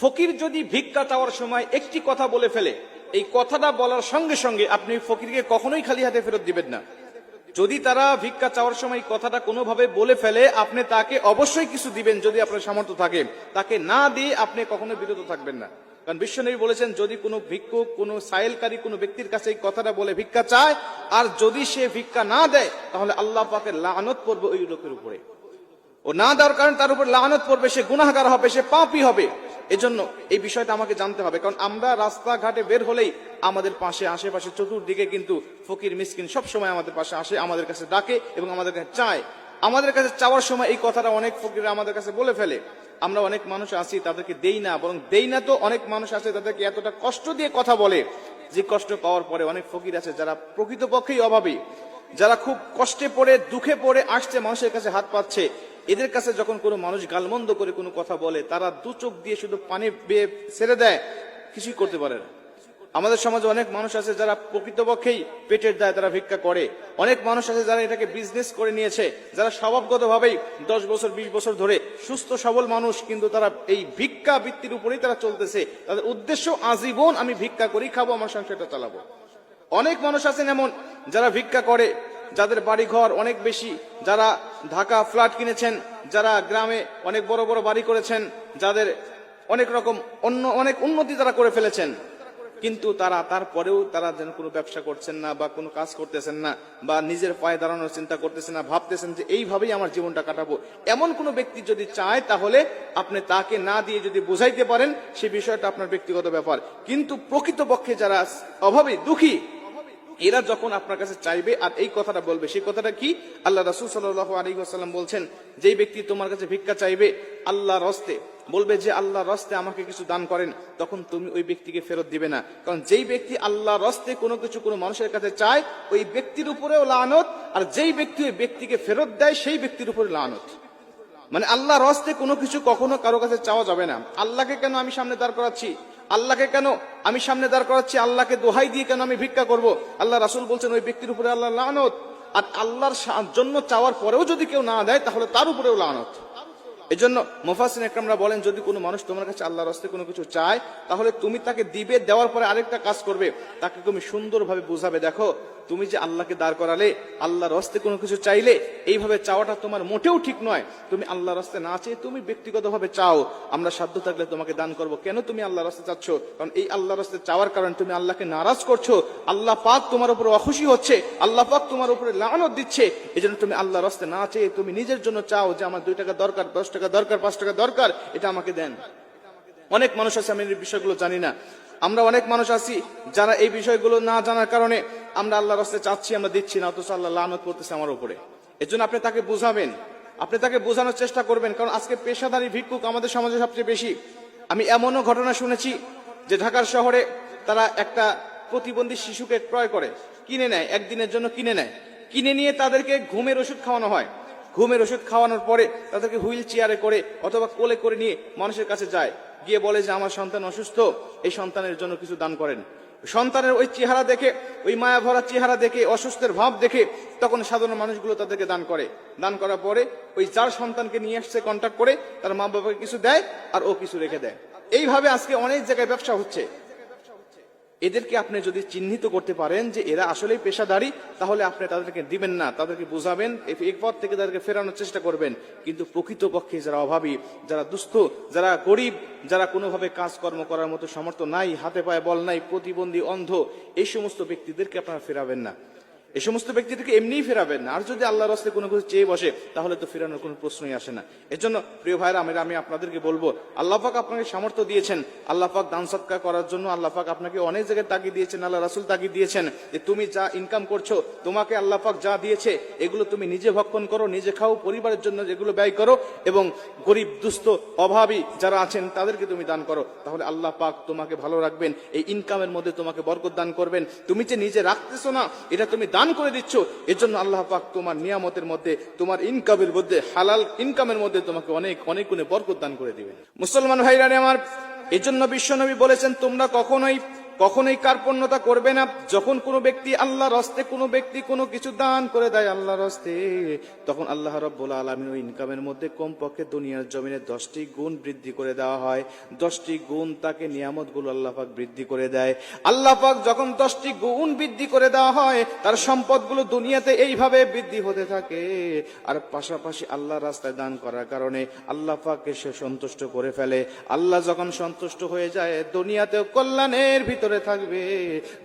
ফকির যদি ভিক্ষা চাওয়ার সময় একটি কথা বলে ফেলে, এই কথাটা বলার সঙ্গে সঙ্গে আপনি ফকিরকে কখনোই খালি হাতে ফেরত দিবেন না। যদি তারা ভিক্ষা চাওয়ার সময় কথাটা কোনোভাবে বলে ফেলে, আপনি তাকে অবশ্যই কিছু দিবেন যদি আপনার সামর্থ্য থাকে। তাকে না দিয়ে আপনি কখনো বিরত থাকবেন না। কারণ বিশ্বনবী বলেছেন, যদি কোনো ভিক্ষুক, কোনো সাইলকারী কোনো ব্যক্তির কাছে এই কথাটা বলে ভিক্ষা চায়, আর যদি সে ভিক্ষা না দেয়, তাহলে আল্লাহ পাকে লানত পড়বে ওই লোকের উপরে। ও না দেওয়ার কারণে তার উপর লানত পড়বে, সে গুনাহগার হবে, সে পাপই হবে। এজন্য এই বিষয়টা আমাকে জানতে হবে। কারণ আমরা রাস্তাঘাটে বের হলেই আমাদের পাশে, আশেপাশে, চতুর্দিকে কিন্তু ফকির, মিসকিন সব সময় আমাদের পাশে আসে, আমাদের কাছে ডাকে এবং আমাদের কাছে চায়। আমাদের কাছে চাওয়ার সময় এই কথাটা অনেক ফকির আমাদের কাছে বলে ফেলে। আমরা অনেক মানুষ আছি, তাদেরকে দেই না, বরং দেই না তো অনেক মানুষ আছে তাদেরকে এতটা কষ্ট দিয়ে কথা বলে যে কষ্ট পাওয়ার পরে অনেক ফকির আছে যারা প্রকৃতপক্ষেই অভাবী, যারা খুব কষ্টে পড়ে, দুঃখে পড়ে, আসছে মানুষের কাছে হাত পাচ্ছে এদের কাছে যখন কোনো মানুষ গালমন্দ করে কোনো কথা বলে, তারা দু চোখ দিয়ে শুধু পানি বেয়ে ছেড়ে দেয়, কিছুই করতে পারে না। আমাদের সমাজে অনেক মানুষ আছে যারা প্রকৃতপক্ষেই পেটের দায় তারা ভিক্ষা করে। অনেক মানুষ আছে যারা এটাকে বিজনেস করে নিয়েছে, যারা স্বভাবগতভাবেই দশ বছর, বিশ বছর ধরে সুস্থ, সবল মানুষ, কিন্তু তারা এই ভিক্ষা বৃত্তির উপরেই তারা চলতেছে। তাদের উদ্দেশ্য আজীবন আমি ভিক্ষা করি খাব, আমার সংসারটা চালাবো। অনেক মানুষ আছেন এমন যারা ভিক্ষা করে যাদের বাড়ি ঘর অনেক বেশি, যারা ঢাকা ফ্ল্যাট কিনেছেন, যারা গ্রামে অনেক বড় বড় বাড়ি করেছেন, যাদের অনেক রকম অন্য, অনেক উন্নতি তারা করে ফেলেছেন। কিন্তু তারা তারপরেও তারা যেন কোনো ব্যবসা করছেন না বা কোনো কাজ করতেছেন না বা নিজের পায়ে দাঁড়ানোর চিন্তা করতেছেন না, ভাবতেছেন যে এইভাবেই আমার জীবনটা কাটাবো। এমন কোনো ব্যক্তি যদি চায় তাহলে আপনি তাকে না দিয়ে যদি বোঝাইতে পারেন, সে বিষয়টা আপনার ব্যক্তিগত ব্যাপার। কিন্তু প্রকৃতপক্ষে যারা অভাবে, দুঃখী এরা যখন আপনার কাছে চাইবে আর এই কথাটা বলবে, সেই কথাটা কি? আল্লাহ রাসুল সাল্লাহ আলী আসাল্লাম বলছেন, যেই ব্যক্তি তোমার কাছে ভিক্ষা চাইবে আল্লাহ রস্তে বলবে যে আল্লাহ রস্তে আমাকে কিছু দান করেন, তখন তুমি ওই ব্যক্তিকে ফেরত দিবে না। কারণ যেই ব্যক্তি আল্লাহ রস্তে কোনো কিছু কোনো মানুষের কাছে চায়, ওই ব্যক্তির উপরেও লানত, আর যেই ব্যক্তি ওই ব্যক্তিকে ফেরত দেয়, সেই ব্যক্তির উপরে লানত। মানে আল্লাহ রস্তে কোনো কিছু কখনো কারও কাছে চাওয়া যাবে না। আল্লাহকে কেন আমি সামনে দাঁড় করাচ্ছি? আল্লাহকে কেন আমি সামনে দাঁড় করাচ্ছি? আল্লাহকে দোহাই দিয়ে কেন আমি ভিক্ষা করব? আল্লাহ রাসুল বলছেন, ওই ব্যক্তির উপরে আল্লাহ লানত। আর আল্লাহর জন্য চাওয়ার পরেও যদি কেউ না দেয়, তাহলে তার উপরেও লানত। এই জন্য মোফাসিন একরামরা বলেন, যদি কোনো মানুষ তোমার কাছে আল্লাহর রাস্তে কোনো কিছু চায়, তাহলে তুমি তাকে দিবে, দেওয়ার পরে আরেকটা কাজ করবে। তাকে তুমি সুন্দরভাবে বুঝাবে, দেখো, তুমি যে আল্লাহকে দাঁড় করালে, আল্লাহর রাস্তে কোনো কিছু চাইলে, এইভাবে চাওয়াটা তোমার মোটেও ঠিক নয়। তুমি আল্লাহর রাস্তে না চেয়ে তুমি ব্যক্তিগতভাবে চাও। আমরা সাধ্য থাকলে তোমাকে দান করব। কেন তুমি আল্লাহর রাস্তে চাচ্ছ? কারণ এই আল্লাহর রাস্তে চাওয়ার কারণে তুমি আল্লাহকে নারাজ করছ। আল্লাহ পাক তোমার উপরে অখুশি হচ্ছে। আল্লাহ পাক তোমার উপরে লানত দিচ্ছে। এই তুমি আল্লাহর রাস্তে না চেয়ে তুমি নিজের জন্য চাও যে আমার দুই টাকা দরকার, দশ টাকা দরকার, পাঁচ টাকা দরকার, এটা আমাকে দেন। অনেক মানুষ আছে, আমি বিষয়গুলো জানি না। আমরা অনেক মানুষ আছি যারা এই বিষয়গুলো না জানার কারণে আমরা আল্লাহর রাস্তায় চাচ্ছি, আমরা দিচ্ছি না, অথচ আল্লাহ লানত করতেছে আমার উপরে। এর জন্য আপনি তাকে বোঝাবেন। আপনি তাকে বোঝানোর চেষ্টা করবেন, কারণ আজকে পেশাদারি ভিক্ষুক আমাদের সমাজে সবচেয়ে বেশি। আমি এমনও ঘটনা শুনেছি যে ঢাকার শহরে তারা একটা প্রতিবন্ধী শিশুকে ক্রয় করে, কিনে নেয়, একদিনের জন্য কিনে নেয়। কিনে নিয়ে তাদেরকে ঘুমের ওষুধ খাওয়ানো হয়। ঘুমের ওষুধ খাওয়ানোর পরে তাদেরকে হুইল চেয়ারে করে অথবা কোলে করে নিয়ে মানুষের কাছে যায়। গিয়ে বলে যে, আমার সন্তান অসুস্থ, এই সন্তানের জন্য কিছু দান করেন। সন্তানের ওই চেহারা দেখে, ওই মায়া ভরা চেহারা দেখে, অসুস্থের ভাব দেখে তখন সাধারণ মানুষগুলো তাদেরকে দান করে। দান করার পরে ওই যার সন্তানকে নিয়ে আসছে কন্ট্যাক্ট করে, তার মা বাবাকে কিছু দেয় আর ও কিছু রেখে দেয়। এইভাবে আজকে অনেক জায়গায় ব্যবসা হচ্ছে। এদেরকে আপনি যদি চিহ্নিত করতে পারেন যে এরা আসলে পেশাদারি, তাহলে আপনি তাদেরকে দিবেন না, তাদেরকে বুঝাবেন এরপর থেকে তাদেরকে ফেরানোর চেষ্টা করবেন। কিন্তু প্রকৃতপক্ষে যারা অভাবী, যারা দুস্থ, যারা গরিব, যারা কোনোভাবে কাজকর্ম করার মতো সামর্থ্য নাই, হাতে পায়ে বল নাই, প্রতিবন্ধী, অন্ধ, এই সমস্ত ব্যক্তিদেরকে আপনারা ফেরাবেন না। এই সমস্ত ব্যক্তিদেরকে এমনিই ফেরাবেন আর যদি আল্লাহর রাস্তায় কোনো কিছু চেয়ে বসে, তাহলে তো ফেরানোর কোনো প্রশ্নই আসে না। এর জন্য প্রিয় ভাইরা আমি আমি আপনাদেরকে বলব, আল্লাহ পাক আপনাকে সামর্থ্য দিয়েছেন। আল্লাহ পাক দান সৎকার করার জন্য আল্লাহ পাক আপনাকে অনেক জায়গায় তাগিদ দিয়েছেন, আল্লাহ রাসুল তাগিদ দিয়েছেন যে তুমি যা ইনকাম করছ, তোমাকে আল্লাহ পাক যা দিয়েছে, এগুলো তুমি নিজে ভক্ষণ করো, নিজে খাও, পরিবারের জন্য যেগুলো ব্যয় করো এবং গরিব, দুস্থ, অভাবী যারা আছেন, তাদেরকে তুমি দান করো। তাহলে আল্লাহ পাক তোমাকে ভালো রাখবেন, এই ইনকামের মধ্যে তোমাকে বরকত দান করবেন। তুমি যে নিজে রাখতেছো না, এটা তুমি দান করে দিচ্ছ এর জন্য আল্লাহ পাক তোমার নিয়ামতের মধ্যে, তোমার ইনকামের মধ্যে, হালাল ইনকামের মধ্যে তোমাকে অনেক অনেক গুণে বরকত দান করে দিবে মুসলমান ভাইরানে আমার, এজন্য জন্য বিশ্বনবী বলেছেন, তোমরা কখনোই কখনোই কার্পণ্যতা করবে না। যখন কোনো ব্যক্তি আল্লাহর হস্তে কোনো ব্যক্তি কোনো কিছু দান করে দেয় আল্লাহর হস্তে, তখন আল্লাহ রব্বুল আলমিন ওই ইনকামের মধ্যে কমপক্ষে দুনিয়ার জমিনে দশটি গুণ বৃদ্ধি করে দেওয়া হয়। দশটি গুণ তাকে নিয়ামতগুলো আল্লাহ পাক বৃদ্ধি করে দেয়। আল্লাহ পাক যখন দশটি গুণ বৃদ্ধি করে দেওয়া হয়, তার সম্পদগুলো দুনিয়াতে এইভাবে বৃদ্ধি হতে থাকে। আর পাশাপাশি আল্লাহ রাস্তায় দান করার কারণে আল্লাহ পাককে সে সন্তুষ্ট করে ফেলে। আল্লাহ যখন সন্তুষ্ট হয়ে যায়, দুনিয়াতেও কল্যাণের ভিতরে থাকবে।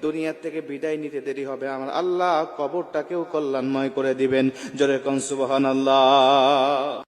দুনিয়ার থেকে বিদায় নিতে দেরি হবে। আমার আল্লাহ কবরটাকেও কল্যাণময় করে দিবেন। জোরে কনসুবহান আল্লাহ